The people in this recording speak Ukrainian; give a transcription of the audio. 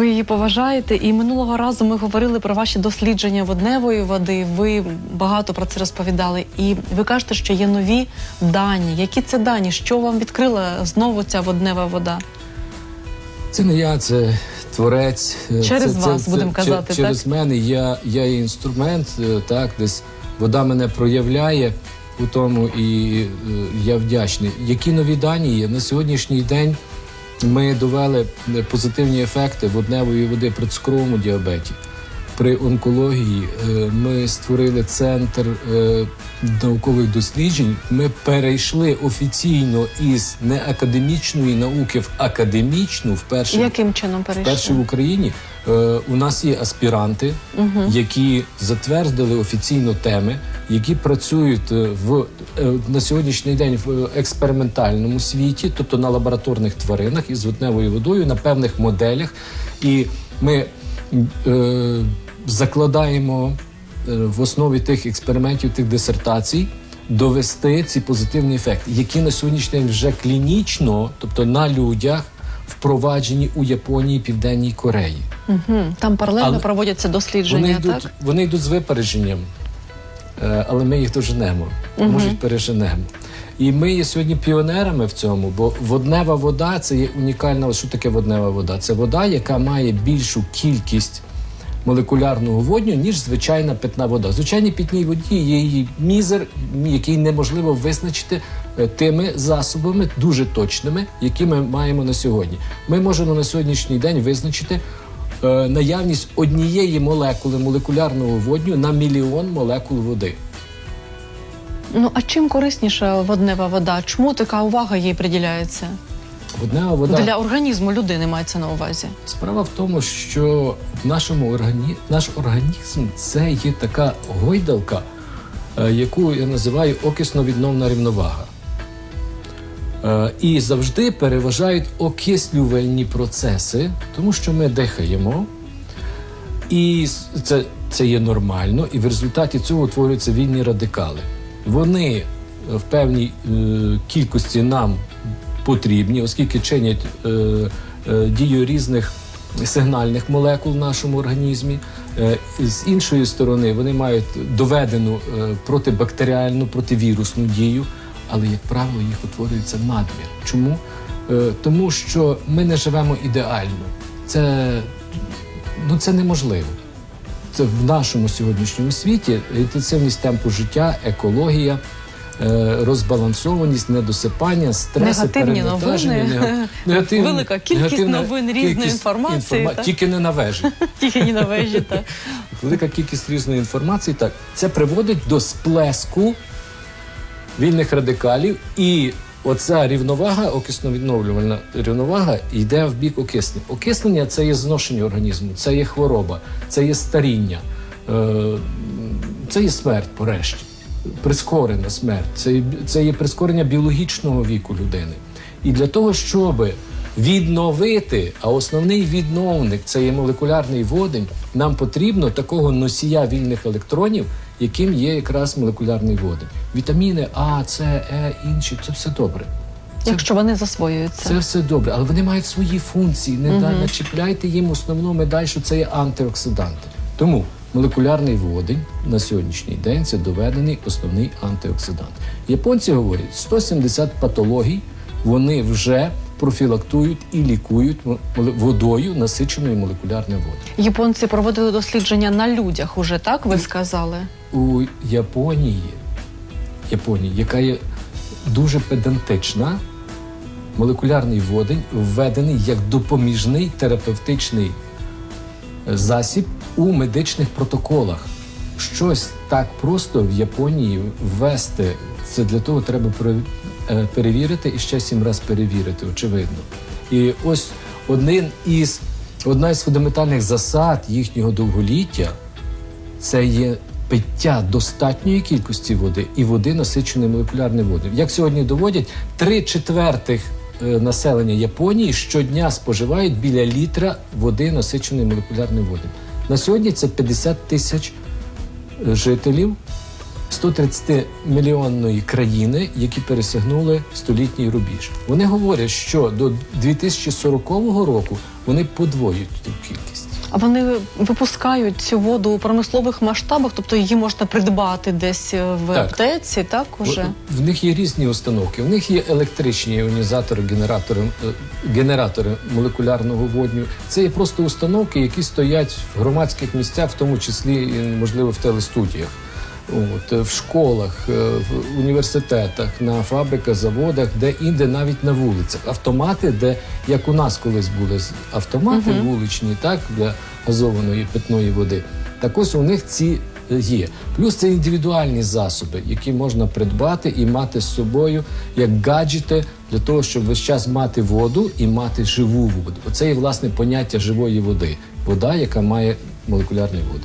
Ви її поважаєте, і минулого разу ми говорили про ваші дослідження водневої води. Ви багато про це розповідали. І ви кажете, що є нові дані. Які це дані? Що вам відкрила знову ця воднева вода? Це не я, це творець. Через це, вас, будемо че- казати, Через мене я, я є інструмент, е, так, десь вода мене проявляє у тому, і е, я вдячний. Які нові дані є? На сьогоднішній день ми довели позитивні ефекти водневої води при цукровому діабеті. При онкології е, ми створили центр е, наукових досліджень. Ми перейшли офіційно із неакадемічної науки в академічну вперше Яким чином перейшли? Вперше в Україні е, у нас є аспіранти, які затвердили офіційно теми, які працюють в на сьогоднішній день в експериментальному світі, тобто на лабораторних тваринах із водневою водою, на певних моделях. І ми е, закладаємо е, в основі тих експериментів, тих дисертацій. Довести ці позитивні ефекти, які на сьогоднішній день вже клінічно, тобто на людях, впроваджені у Японії, Південній Кореї. Угу. Там паралельно Але проводяться дослідження, Вони йдуть, так? вони йдуть з випередженням, е, але ми їх доженемо, може переженемо. І ми є сьогодні піонерами в цьому, бо воднева вода це є унікальна. Що таке воднева вода? Це вода, яка має більшу кількість молекулярного водню, ніж звичайна питна вода. Звичайній питній воді є її мізер, який неможливо визначити е, тими засобами дуже точними, які ми маємо на сьогодні. Ми можемо на сьогоднішній день визначити е, наявність однієї молекули молекулярного водню на мільйон молекул води. Ну а чим корисніша воднева вода? Чому така увага їй приділяється? Воднева вода Для організму людини мається на увазі. Справа в тому, що в нашому органі... наш організм це є така гойдалка, е, яку я називаю окисно-відновна рівновага. Е, І завжди переважають окислювальні процеси, тому що ми дихаємо, і це, це є нормально, і в результаті цього утворюються вільні радикали. Вони в певній е, кількості нам потрібні, оскільки чинять е, е, дію різних сигнальних молекул в нашому організмі. Е, з іншої сторони, вони мають доведену протибактеріальну, противірусну дію, але, як правило, їх утворюється надмір. Чому? Тому що ми не живемо ідеально. Це, ну, це неможливо. Це в нашому сьогоднішньому світі інтенсивність темпу життя, екологія, розбалансованість, недосипання, стреси, Негативні новини. нега- негативні- Велика кількість негативна новин, різної кількість інформації, так? Тільки не на вежі. Тільки не на вежі, так. Велика кількість різної інформації. Так, це приводить до сплеску вільних радикалів, і оця рівновага, окисно-відновлювальна рівновага, йде в бік окиснення. Окиснення це є зношення організму, це є хвороба, це є старіння, е, це є смерть, порешті. Прискорена смерть, це, це є прискорення біологічного віку людини. І для того, щоб відновити, а основний відновник це є молекулярний водень, нам потрібно такого носія вільних електронів, яким є якраз молекулярний водень. Вітаміни А, С, Е, інші це все добре. Це, Якщо вони засвоюються. це все добре, але вони мають свої функції. Не mm начіпляйте їм основну медаль, що це є антиоксиданти. Тому молекулярний водень на сьогоднішній день це доведений основний антиоксидант. Японці говорять, 170 патологій вони вже профілактують і лікують водою насиченою молекулярним водою. Японці проводили дослідження на людях уже, так ви сказали? у Японії, Японії, яка є дуже педантична, молекулярний водень введений як допоміжний терапевтичний е, засіб у медичних протоколах. Щось так просто в Японії ввести. Це для того треба е, перевірити і ще сім разів перевірити, очевидно. І ось один із одна із фундаментальних засад їхнього довголіття це є пиття достатньої кількості води і води, насиченої молекулярним водою. Як сьогодні доводять, три четвертих е, населення Японії щодня споживають біля літра води, насиченої молекулярним водою. На сьогодні це 50 тисяч е, жителів 130 мільйонної країни, які пересягнули столітній рубіж. Вони говорять, що до 2040 року вони подвоюють ту кількість. А вони випускають цю воду у промислових масштабах, тобто її можна придбати десь е, в Так. аптеці, так уже В- В них є різні установки. В них є електричні іонізатори, генератори, е, генератори молекулярного водню. Це є просто установки, які стоять в громадських місцях, в тому числі можливо в телестудіях. От, е, в школах, е, в університетах, на фабриках, заводах, де інде навіть на вулицях. Автомати, де як у нас колись були автомати вуличні, так для газованої питної води. Так ось у них ці е, є. Плюс це індивідуальні засоби, які можна придбати і мати з собою як гаджети для того, щоб весь час мати воду і мати живу воду. Оце є власне поняття живої води. Вода, яка має молекулярний воду.